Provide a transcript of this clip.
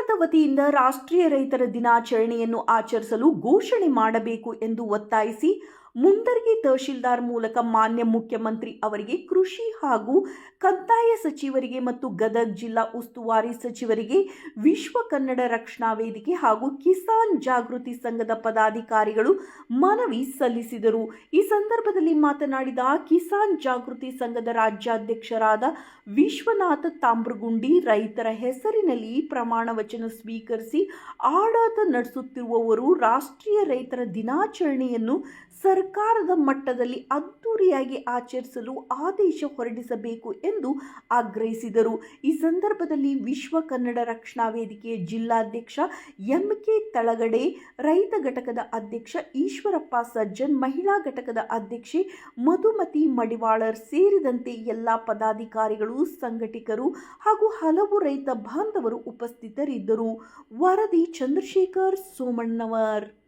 ಸರ್ಕಾರದ ವತಿಯಿಂದ ರಾಷ್ಟ್ರೀಯ ರೈತರ ದಿನಾಚರಣೆಯನ್ನು ಆಚರಿಸಲು ಘೋಷಣೆ ಮಾಡಬೇಕು ಎಂದು ಒತ್ತಾಯಿಸಿ ಮುಂಡರ್ಗಿ ತಹಶೀಲ್ದಾರ್ ಮೂಲಕ ಮಾನ್ಯ ಮುಖ್ಯಮಂತ್ರಿ ಅವರಿಗೆ ಕೃಷಿ ಹಾಗೂ ಕಂದಾಯ ಸಚಿವರಿಗೆ ಮತ್ತು ಗದಗ್ ಜಿಲ್ಲಾ ಉಸ್ತುವಾರಿ ಸಚಿವರಿಗೆ ವಿಶ್ವ ಕನ್ನಡ ರಕ್ಷಣಾ ವೇದಿಕೆ ಹಾಗೂ ಕಿಸಾನ್ ಜಾಗೃತಿ ಸಂಘದ ಪದಾಧಿಕಾರಿಗಳು ಮನವಿ ಸಲ್ಲಿಸಿದರು. ಈ ಸಂದರ್ಭದಲ್ಲಿ ಮಾತನಾಡಿದ ಕಿಸಾನ್ ಜಾಗೃತಿ ಸಂಘದ ರಾಜ್ಯಾಧ್ಯಕ್ಷರಾದ ವಿಶ್ವನಾಥ ತಾಮ್ರಗುಂಡಿ ರೈತರ ಹೆಸರಿನಲ್ಲಿ ಪ್ರಮಾಣ ವಚನ ಸ್ವೀಕರಿಸಿ ಆಡಳಿತ ನಡೆಸುತ್ತಿರುವವರು ರಾಷ್ಟ್ರೀಯ ರೈತರ ದಿನಾಚರಣೆಯನ್ನು ಸರ್ಕಾರದ ಮಟ್ಟದಲ್ಲಿ ಅದ್ದೂರಿಯಾಗಿ ಆಚರಿಸಲು ಆದೇಶ ಹೊರಡಿಸಬೇಕು ಎಂದು ಆಗ್ರಹಿಸಿದರು. ಈ ಸಂದರ್ಭದಲ್ಲಿ ವಿಶ್ವ ಕನ್ನಡ ರಕ್ಷಣಾ ವೇದಿಕೆಯ ಜಿಲ್ಲಾಧ್ಯಕ್ಷ ಎಂ ಕೆ ತಳಗಡೆ, ರೈತ ಘಟಕದ ಅಧ್ಯಕ್ಷ ಈಶ್ವರಪ್ಪ ಸಜ್ಜನ್, ಮಹಿಳಾ ಘಟಕದ ಅಧ್ಯಕ್ಷೆ ಮಧುಮತಿ ಮಡಿವಾಳರ್ ಸೇರಿದಂತೆ ಎಲ್ಲ ಪದಾಧಿಕಾರಿಗಳು, ಸಂಘಟಕರು ಹಾಗೂ ಹಲವು ರೈತ ಬಾಂಧವರು ಉಪಸ್ಥಿತರಿದ್ದರು. ವರದಿ ಚಂದ್ರಶೇಖರ್ ಸೋಮಣ್ಣವರ್.